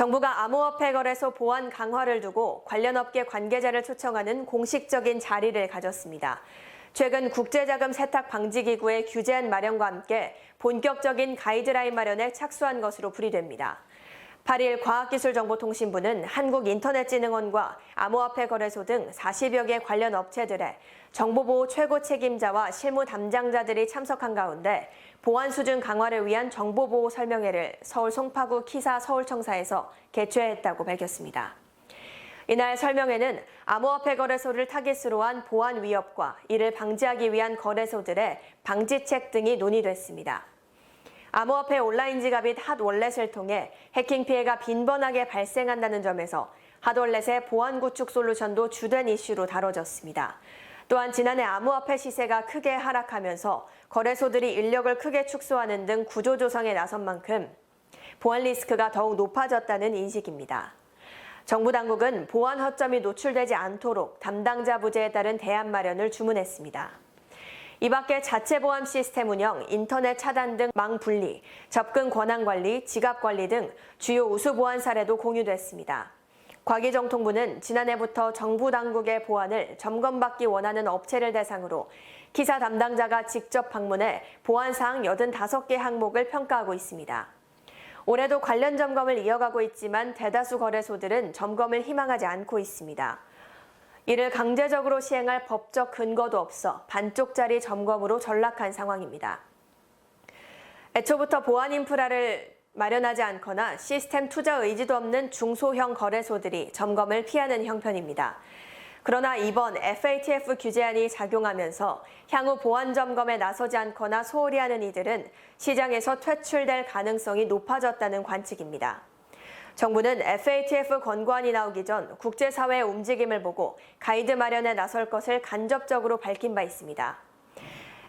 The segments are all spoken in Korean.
정부가 암호화폐 거래소 보안 강화를 두고 관련 업계 관계자를 초청하는 공식적인 자리를 가졌습니다. 최근 국제자금 세탁 방지 기구의 규제안 마련과 함께 본격적인 가이드라인 마련에 착수한 것으로 풀이됩니다. 8일 과학기술정보통신부는 한국인터넷진흥원과 암호화폐 거래소 등 40여 개 관련 업체들의 정보보호 최고 책임자와 실무 담당자들이 참석한 가운데 보안 수준 강화를 위한 정보보호 설명회를 서울 송파구 키사 서울청사에서 개최했다고 밝혔습니다. 이날 설명회는 암호화폐 거래소를 타깃으로 한 보안 위협과 이를 방지하기 위한 거래소들의 방지책 등이 논의됐습니다. 암호화폐 온라인 지갑인 핫월렛을 통해 해킹 피해가 빈번하게 발생한다는 점에서 핫월렛의 보안 구축 솔루션도 주된 이슈로 다뤄졌습니다. 또한 지난해 암호화폐 시세가 크게 하락하면서 거래소들이 인력을 크게 축소하는 등 구조 조성에 나선 만큼 보안 리스크가 더욱 높아졌다는 인식입니다. 정부 당국은 보안 허점이 노출되지 않도록 담당자 부재에 따른 대안 마련을 주문했습니다. 이 밖에 자체 보안 시스템 운영, 인터넷 차단 등 망 분리, 접근 권한 관리, 지갑 관리 등 주요 우수 보안 사례도 공유됐습니다. 과기정통부는 지난해부터 정부 당국의 보안을 점검받기 원하는 업체를 대상으로 기사 담당자가 직접 방문해 보안 사항 85개 항목을 평가하고 있습니다. 올해도 관련 점검을 이어가고 있지만 대다수 거래소들은 점검을 희망하지 않고 있습니다. 이를 강제적으로 시행할 법적 근거도 없어 반쪽짜리 점검으로 전락한 상황입니다. 애초부터 보안 인프라를 마련하지 않거나 시스템 투자 의지도 없는 중소형 거래소들이 점검을 피하는 형편입니다. 그러나 이번 FATF 규제안이 작용하면서 향후 보안 점검에 나서지 않거나 소홀히 하는 이들은 시장에서 퇴출될 가능성이 높아졌다는 관측입니다. 정부는 FATF 권고안이 나오기 전 국제사회의 움직임을 보고 가이드 마련에 나설 것을 간접적으로 밝힌 바 있습니다.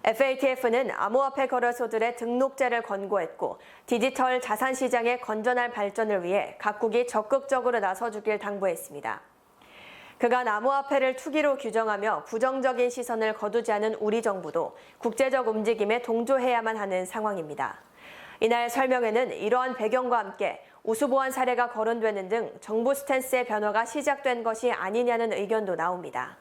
FATF는 암호화폐 거래소들의 등록제를 권고했고 디지털 자산 시장의 건전한 발전을 위해 각국이 적극적으로 나서주길 당부했습니다. 그간 암호화폐를 투기로 규정하며 부정적인 시선을 거두지 않은 우리 정부도 국제적 움직임에 동조해야만 하는 상황입니다. 이날 설명회는 이러한 배경과 함께 우수보안 사례가 거론되는 등 정부 스탠스의 변화가 시작된 것이 아니냐는 의견도 나옵니다.